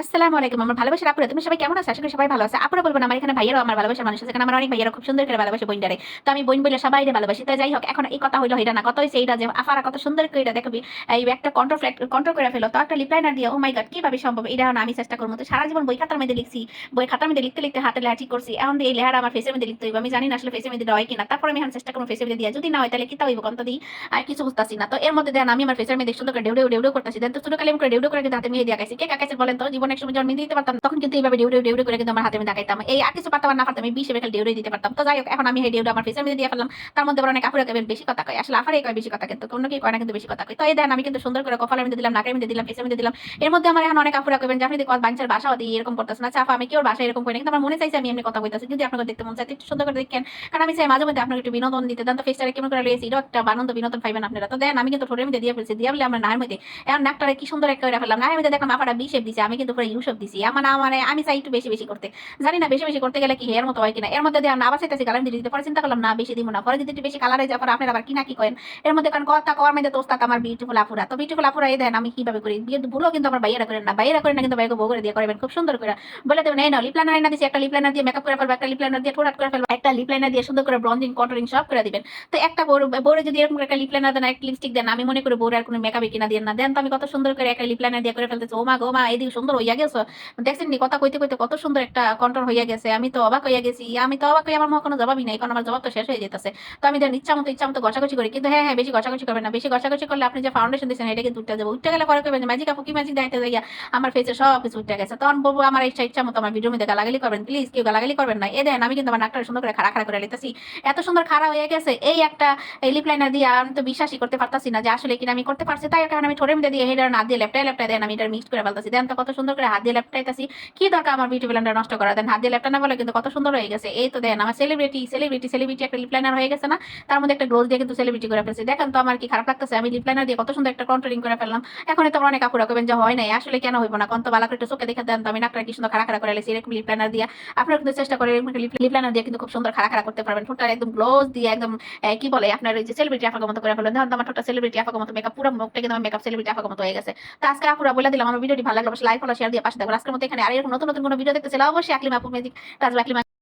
আসসালামু আলাইকুম, আমার ভালোবাসার আপুরা তুমি সবাই কেমন আছো? আশা করি সবাই ভালো আছে। আপুরা বলব আমার এখানে ভাইয়ারও আমার ভালোবাসার মানুষ আছে আমার অনেক ভাইয়ারা খুব সুন্দর করে ভালোবাসে বইন্ডারে তো আমি বইন বলে সবাই ভালোবাসি। তো যাই হোক, এখন এই কথা হইল এটা না কত হয়েছে এইটা যে আফারা কত সুন্দর করে এটা দেখবি, এই একটা কন্ট্রোল কন্ট্রোল করে ফেলো, তো একটা লিপলাইনার দিয়ে ও মাই গড কীভাবে সম্ভব? এটা না আমি চেষ্টা করব। তো সারা জীবন বই খাতার মধ্যে লিখছি, বই খাতার মধ্যে লিখতে লিখতে হাতে ঠিক করছি, এখন এই লেহাটা আমার ফেসের মধ্যে লিখতে হইব। আমি জানি না আসলে ফেসের মধ্যে হয় কিনা, তারপর আমি এখন চেষ্টা করব ফেসের মধ্যে দিয়ে। যদি না হয়, তাহলে কিতা হইব কন্ত দিই? আর কিছু বুঝতেছি না। তো এর মধ্যে দেন, আমি আমার ফেসের মধ্যে সুন্দর করে ডেউডে ডেউডে করতেছি। দেন তো ছোট কালে আমি করে ডেউডে করে হাতে মেয়ে দিয়ে গেছি কে কাকাছে বলেন তো? জীবনে এক সময় জন্ম দিতে পারতাম, তখন কিন্তু এইভাবে ডেউডে ডেউডে করে কিন্তু আমার হাতে আমি দেখাইতাম এই আর কিছু পারতাম না পারতাম আমি বিশ এবার ডেউডে দিতে পারতাম। তো যাই হোক, এখন আমি এই ডেউডে আমার ফেসের মধ্যে দিয়ে ফেললাম। তার মধ্যে অনেক আপুরা কেবেন বেশি কথা কয়। আসলে আফারে কয় বেশি কথা কিন্তু কোনো কি কয় না কিন্তু বেশি কথা কয়। তো এই দেন, আমি কিন্তু সুন্দর করে কপালের মধ্যে দিলাম, নাকের মধ্যে দিলাম ফেসের মধ্যে দিলাম। এর মধ্যে আমার এখন অনেক আপুরা কবেন যে, আপনি দেখো বাঞ্চার বাসাও দিয়ে এরকম করতেছে না চাপা আমি কি ওর বাসা এরকম করি কিন্তু আমার মনে চাইছে আমি এমনি কথা কইতাছি। যদি আপনাকে দেখতে মন চাই একটু সুন্দর করে দেখেন। কারণ আমি চাই মাঝে মধ্যে আপনাকে একটু বিনোদন দিতে দেন। তো ফেসটারে কেমন করে লিয়েছি এটাও একটা আনন্দ বিনোদন পাইবেন আপনারা। তো দেন, আমি কিন্তু ঠোঁটের মধ্যে দিয়ে ফেলছি। দিয়ে বলে আমার নায়ের মধ্যে এখন নাকটারে কি সুন্দর একটা করে ফেললাম। নায়ের মধ্যে দেখলাম আপাটা বিশেপ দিছে। আমি কিন্তু পুরো ইউসব দিছি। আমার না মানে আমি চাই একটু বেশি বেশি করতে। জানি না, বেশি বেশি করতে গেলে কি এর মতো হয় কিনা। এর মধ্যে দিয়ে আবার চাইতেছি কালার দিতে পরে চিন্তা করলাম, না, বেশি দিব না। পরে যদি একটু বেশি কালার হয়ে যায়, পরে আপনারা আবার কিনা কি করেন। এর মধ্যে কারণ কথা কওয়ার মধ্যে তোস্তাত আমার বিউটিফুল আপুরা। তো বিউটিফুল আপুরা, এই দেন আমি কীভাবে করি। বিয়ে ভুলও কিন্তু আমার বাইরে করেন না। বাইরে করেন না কিন্তু বাইরে বউ করে দিয়ে করবেন। খুব সুন্দর করে। বলে দেবেন, এই নাও লিপ লাইনার এনে দিছি, একটা লিপ লাইনার দিয়ে মেকআপ করে ফেলব, একটা লিপ লাইনার দিয়ে ঠোঁট করে ফেলব, একটা লিপ লাইনার দিয়ে সুন্দর করে ব্রঞ্জিং কন্ট্রোলিং সব করে দিবেন। তো একটা বড় যদি এরকম একটা লিপ লাইনার দেন, একটা লিপস্টিক দেন, আমি মনে করি বড় আর কোনো মেকআপে কিনা দিয়ে না। দেন তো আমি কত সুন্দর করে একটা লিপ লাইনার দিয়ে করে ফেলতেছি। ও মা গো মা এদিকে সুন্দর হইয়া গেছো? দেখছেন নি, কথা কইতে কইতে কত সুন্দর একটা কন্ট্রোল হইয়া গেছে। আমি তো অবাক হইয়া গেছি। আমি তো অবাক হয়ে আমার কোনো জবাবই নাই, কারণ আমার জবাব তো শেষ হয়ে যেতেছে তো আমি ইচ্ছা মতো ইচ্ছা মতো ঘষাঘষি করি। কিন্তু হ্যাঁ হ্যাঁ বেশি ঘষাঘষি করবেন না। বেশি ঘষাঘষি করলে আপনি যে ফাউন্ডেশন দিচ্ছেন এটা কিন্তু উঠতে যাবে। উঠতে গেলে পরে করবেন ম্যাজিক আপু কি ম্যাজিক দেখাইতে যাইয়া আমার ফেসে সব কিছু উঠে গেছে? তখন বলব আমার ইচ্ছা ইচ্ছা মতো আমার ভিডিও মধ্যে গালাগালি করবেন। প্লিজ কেউ গালাগালি করবেন না। এ দেন, আমি কিন্তু আমার নাকটা সুন্দর করে খাড়া খাড়া করে লিতেছি। এত সুন্দর খাড়া হয়ে গেছে। এই একটা লিপ লাইনার দিয়ে আমি তো বিশ্বাসই করতে পারতাছি না যে, আসলে কিনা আমি করতে পারছি। তাই কারণ আমি ঠোঁটের মধ্যে দিয়ে হেডার না দিয়ে লেপটাই লেপটাই দেন, আমি এটা মিক্স করে ফেলতেছি। দেন তো কত সুন্দর করে হাত দিয়ে লেপটাইতেছি কি দরকার আমার বিউটি ব্লেন্ডার নষ্ট করা? দেন হাত দিয়ে লেপটা না বলে কিন্তু কত সুন্দর হয়ে গেছে। এই তো দেন আমার সেলিব্রিটি সেলিব্রিটি সেলিব্রিটি একটা লিপ লাইনার হয়ে গেছে না? তার মধ্যে একটা গ্লোজ দিয়ে কিন্তু সেলিব্রিটি করে ফেলছি। দেখেন তো আমার কি খারাপ লাগতেছে? আমি লিপ লাইনার দিয়ে কত সুন্দর একটা কন্ট্রোলিং করে ফেললাম। এখন তো অনেক কাপড় করবেন যে হয় নাই। আসলে কেন হইব না? কত বালা করে একটু চোখে দেখে দেন তো। আমি নাকটা কি সুন্দর খাড়া খাড়া করে লেছি, এরকম লিপ লাইনার দিয়ে। আপনারা কিন্তু চেষ্টা করে এরকম লিপ লাইনার দিয়ে কিন্তু খুব সুন্দর খাড়া খাড়া করতে পারবেন। ঠোঁটটা একদম গ্লোজ দিয়ে একদম কি বলে? আপনার ওই যে সেলিব্রিটি আফাকে মতো করে ফেলেন তো আমার ঠোঁটটা সেলিব্রিটি আফাকে মতো মেকআপ পুরো মুখটা কিন্তু আমার মেকআপ সেলিব্রিটি আফাকে মতো হয়ে গেছে। তো আজকে আপুরা বলে দিলাম। আমার ভিডিওটি ভালো লাগল লাইক ফলো শেয়ার দিয়ে পাশে দেখো আজকের মতো এখানে। আর এরকম নতুন নতুন কোনো ভিডিও দেখতে চাইলে অবশ্যই আকলিমা আপু ম্যাজিক কাজ আকলিমা